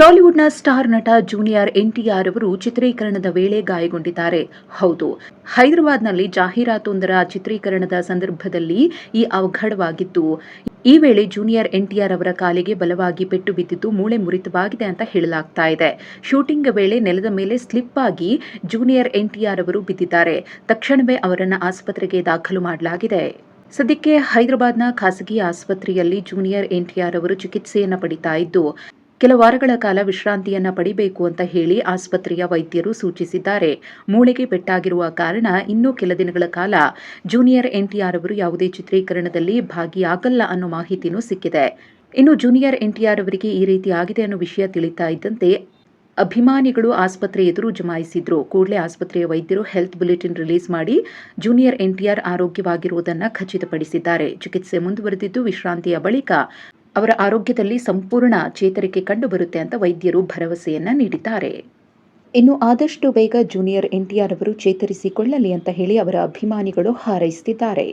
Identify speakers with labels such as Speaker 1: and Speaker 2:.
Speaker 1: ಟಾಲಿವುಡ್ನ star ನಟ junior NTR ಅವರು ಚಿತ್ರೀಕರಣದ ವೇಳೆ ಗಾಯಗೊಂಡಿದ್ದಾರೆ. ಹೌದು, ಹೈದರಾಬಾದ್ನಲ್ಲಿ ಜಾಹೀರಾತೊಂದರ ಚಿತ್ರೀಕರಣದ ಸಂದರ್ಭದಲ್ಲಿ ಈ ಅವಘಡವಾಗಿತ್ತು. ಈ ವೇಳೆ ಜೂನಿಯರ್ ಎನ್ಟಿಆರ್ ಅವರ ಕಾಲಿಗೆ ಬಲವಾಗಿ ಪೆಟ್ಟು ಬಿದ್ದಿದ್ದು ಮೂಳೆ ಮುರಿತವಾಗಿದೆ ಅಂತ ಹೇಳಲಾಗ್ತಾ ಇದೆ. ಶೂಟಿಂಗ್ ವೇಳೆ ನೆಲದ ಮೇಲೆ ಸ್ಲಿಪ್ ಆಗಿ ಜೂನಿಯರ್ ಎನ್ಟಿಆರ್ ಅವರು ಬಿದ್ದಿದ್ದಾರೆ. ತಕ್ಷಣವೇ ಅವರನ್ನು ಆಸ್ಪತ್ರೆಗೆ ದಾಖಲು ಮಾಡಲಾಗಿದೆ. ಸದ್ಯಕ್ಕೆ ಹೈದರಾಬಾದ್ನ ಖಾಸಗಿ ಆಸ್ಪತ್ರೆಯಲ್ಲಿ ಜೂನಿಯರ್ ಎನ್ಟಿಆರ್ ಅವರು ಚಿಕಿತ್ಸೆಯನ್ನು ಪಡಿತಾ ಇದ್ದು ಕೆಲ ವಾರಗಳ ಕಾಲ ವಿಶ್ರಾಂತಿಯನ್ನ ಪಡಿಬೇಕು ಅಂತ ಹೇಳಿ ಆಸ್ಪತ್ರೆಯ ವೈದ್ಯರು ಸೂಚಿಸಿದ್ದಾರೆ. ಮೂಳೆಗೆ ಪೆಟ್ಟಾಗಿರುವ ಕಾರಣ ಇನ್ನೂ ಕೆಲ ದಿನಗಳ ಕಾಲ ಜೂನಿಯರ್ ಎನ್ಟಿಆರ್ ಅವರು ಯಾವುದೇ ಚಿತ್ರೀಕರಣದಲ್ಲಿ ಭಾಗಿಯಾಗಲ್ಲ ಅನ್ನೋ ಮಾಹಿತಿನೂ ಸಿಕ್ಕಿದೆ. ಇನ್ನು ಜೂನಿಯರ್ ಎನ್ಟಿಆರ್ ಅವರಿಗೆ ಈ ರೀತಿ ಆಗಿದೆ ಅನ್ನೋ ವಿಷಯ ತಿಳಿತಾ ಇದ್ದಂತೆ ಅಭಿಮಾನಿಗಳು ಆಸ್ಪತ್ರೆ ಎದುರು ಜಮಾಯಿಸಿದ್ರು. ಕೂಡಲೇ ಆಸ್ಪತ್ರೆಯ ವೈದ್ಯರು ಹೆಲ್ತ್ ಬುಲೆಟಿನ್ ರಿಲೀಸ್ ಮಾಡಿ ಜೂನಿಯರ್ ಎನ್ಟಿಆರ್ ಆರೋಗ್ಯವಾಗಿರುವುದನ್ನು ಖಚಿತಪಡಿಸಿದ್ದಾರೆ. ಚಿಕಿತ್ಸೆ ಮುಂದುವರೆದಿದ್ದು ವಿಶ್ರಾಂತಿಯ ಬಳಿಕ ಅವರ ಆರೋಗ್ಯದಲ್ಲಿ ಸಂಪೂರ್ಣ ಚೇತರಿಕೆ ಕಂಡುಬರುತ್ತೆ ಅಂತ ವೈದ್ಯರು ಭರವಸೆಯನ್ನ ನೀಡಿದ್ದಾರೆ. ಇನ್ನು ಆದಷ್ಟು ಬೇಗ ಜೂನಿಯರ್ ಎನ್ಟಿಆರ್ ಅವರು ಚೇತರಿಸಿಕೊಳ್ಳಲಿ ಅಂತ ಹೇಳಿ ಅವರ ಅಭಿಮಾನಿಗಳು ಹಾರೈಸುತ್ತಿದ್ದಾರೆ